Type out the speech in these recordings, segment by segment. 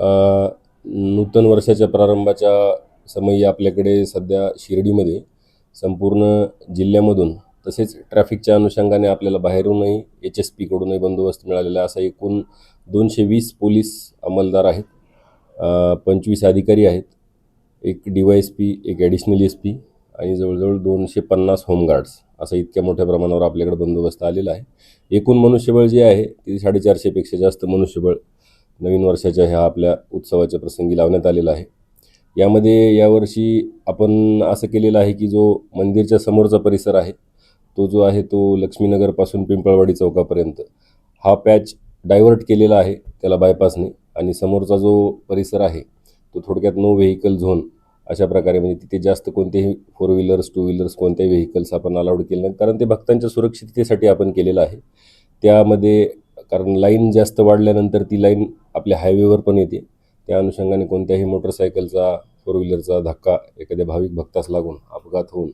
नूतन वर्षाच्या प्रारंभाच्या समयी आपल्याकडे सध्या शिर्डीमध्ये संपूर्ण जिल्ह्यामधून तसेच ट्रॅफिकच्या अनुषंगाने आपल्याला बाहेरूनही एच एस पीकडूनही बंदोबस्त मिळालेला आहे. असा एकूण दोनशे वीस पोलीस अंमलदार आहेत. पंचवीस अधिकारी आहेत. एक डी वाय एस पी एक ॲडिशनल एस पी आणि जवळजवळ दोनशे पन्नास होमगार्ड्स असा इतक्या मोठ्या प्रमाणावर आपल्याकडे बंदोबस्त आलेला आहे. एकूण मनुष्यबळ जे आहे ते साडेचारशेपेक्षा जास्त मनुष्यबळ नवीन वर्षाच्या ह्या आपल्या उत्सवाच्या प्रसंगी लावण्यात आलेला आहे. यामध्ये यावर्षी आपण असं केलेलं आहे की जो मंदिरच्या समोरचा परिसर आहे तो जो आहे तो लक्ष्मीनगरपासून पिंपळवाडी चौकापर्यंत. हा पॅच डायव्हर्ट केलेला आहे त्याला बायपासने आणि समोरचा जो परिसर आहे तो थोडक्यात नो व्हेकल झोन अशा प्रकारे म्हणजे तिथे जास्त कोणतेही फोर व्हीलर्स टू व्हीलर्स कोणत्याही व्हेकल्स आपण अलाउड केले नाहीत. कारण ते भक्तांच्या सुरक्षिततेसाठी आपण केलेलं आहे. त्यामध्ये कारण लाईन जास्त वाढल्यानंतर ती लाईन आपल्या हायवेवर पण येते. त्या अनुषंगाने कोणत्याही मोटरसायकलचा फोर व्हीलरचा धक्का एखाद्या भाविक भक्तास लागून अपघात होऊन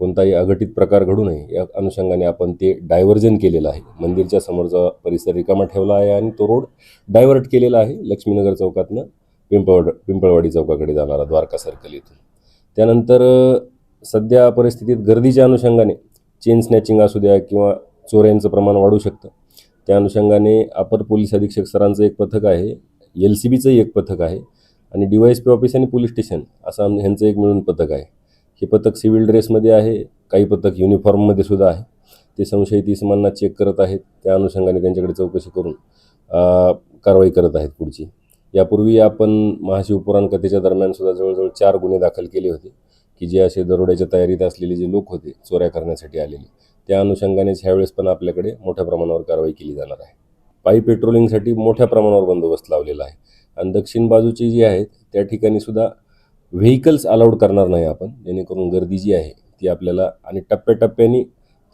कोणताही अघटित प्रकार घडू नये या अनुषंगाने आपण ते डायव्हर्जन केलेलं आहे. मंदिरच्या समोरचा परिसर रिकामा ठेवला आहे आणि तो रोड डायव्हर्ट केलेला आहे. लक्ष्मीनगर चौकातनं पिंपळवाड पिंपळवाडी चौकाकडे जाणारा द्वारका सर्कल येथून. त्यानंतर सध्या परिस्थितीत गर्दीच्या अनुषंगाने चेन स्नॅचिंग असू द्या किंवा चोऱ्यांचं प्रमाण वाढू शकतं. त्या अनुषंगाने अपर पोलीस अधीक्षक सरांचं एक पथक आहे एल सी बीचंही एक पथक आहे आणि D Y S P office आणि पोलीस स्टेशन असं आम- ह्यांचं एक मिळून पथक आहे. हे पथक सिव्हिल ड्रेसमध्ये आहे काही पथक युनिफॉर्ममध्ये सुद्धा आहे. ते संशयित इसमांना चेक करत आहेत त्या अनुषंगाने त्यांच्याकडे चौकशी करून कारवाई करत आहेत पुढची. यापूर्वी आपण महाशिवपुराण कथेच्या दरम्यान सुद्धा जवळजवळ चार गुन्हे दाखल केले होते की जे असे दरोड्याच्या तयारीत असलेले जे लोक होते चोऱ्या करण्यासाठी आलेले. त्या अनुषंगानेच ह्यावेळेस पण आपल्याकडे मोठ्या प्रमाणावर कारवाई केली जाणार आहे. पायी पेट्रोलिंगसाठी मोठ्या प्रमाणावर बंदोबस्त लावलेला आहे. आणि दक्षिण बाजूची जी आहेत त्या ठिकाणी सुद्धा व्हेकल्स अलाउड करणार नाही आपण. जेणेकरून गर्दी जी आहे ती आपल्याला आणि टप्प्याटप्प्याने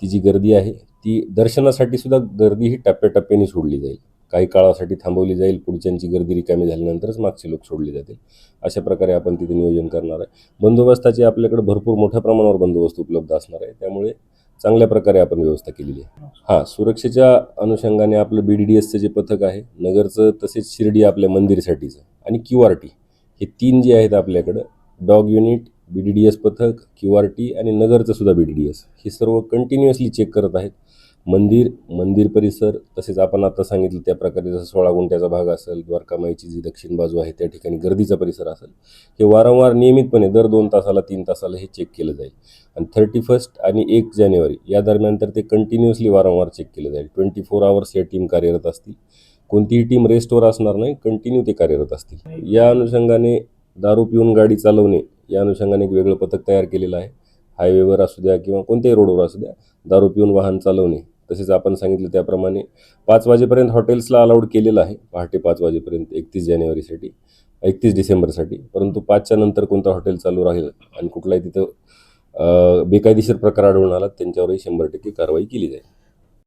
ती जी गर्दी आहे ती दर्शनासाठी सुद्धा गर्दी ही टप्प्याटप्प्याने सोडली जाईल. काही काळासाठी थांबवली जाईल. पुढच्यांची गर्दी रिकामी झाल्यानंतरच मागचे लोक सोडले जातील. अशा प्रकारे आपण तिथे नियोजन करणार आहे. बंदोबस्ताचे आपल्याकडे भरपूर मोठ्या प्रमाणावर बंदोबस्त उपलब्ध असणार आहे. त्यामुळे चांगल्या प्रकारे आपण व्यवस्था केलेली आहे. हां सुरक्षेच्या अनुषंगाने आपलं बी डी डी एसचं जे पथक आहे नगरचं तसेच शिर्डी आपल्या मंदिरसाठीचं आणि क्यू आर टी हे तीन जे आहेत आपल्याकडं dog unit B D D S पथक क्यू आर टी आणि नगरचं सुद्धा बी डी डी एस हे सर्व कंटिन्युअसली चेक करत आहेत. मंदिर मंदिर परिसर तसेच आपण आता सांगितलं त्या प्रकारे जसं सोळा गुंठ्याचा भाग असेल द्वारकामाईची जी दक्षिण बाजू आहे त्या ठिकाणी गर्दीचा परिसर असेल हे वारंवार नियमितपणे दर दोन तासाला तीन तासाला हे चेक केलं जाईल. आणि थर्टी फर्स्ट आणि एक जानेवारी या दरम्यान तर ते कंटिन्युअसली वारंवार चेक केलं जाईल. ट्वेंटी फोर आवर्स या टीम कार्यरत असतील. कोणतीही टीम रेस्टवर असणार नाही कंटिन्यू ते कार्यरत असतील. या अनुषंगाने दारू पिऊन गाडी चालवणे या अनुषंगाने एक वेगळं पथक तयार केलेलं आहे. हायवेवर असू द्या किंवा कोणत्याही रोडवर असू द्या दारू पिऊन वाहन चालवणे तसेच आपण सांगितलं त्याप्रमाणे पाच वाजेपर्यंत हॉटेल्सला अलाउड केलेलं आहे. पहाटे पाच वाजेपर्यंत एकतीस जानेवारीसाठी एकतीस डिसेंबरसाठी. परंतु पाचच्या नंतर कोणतं हॉटेल चालू राहील आणि कुठलाही तिथं बेकायदेशीर प्रकार आढळून आला त्यांच्यावरही शंभर टक्के कारवाई केली जाईल.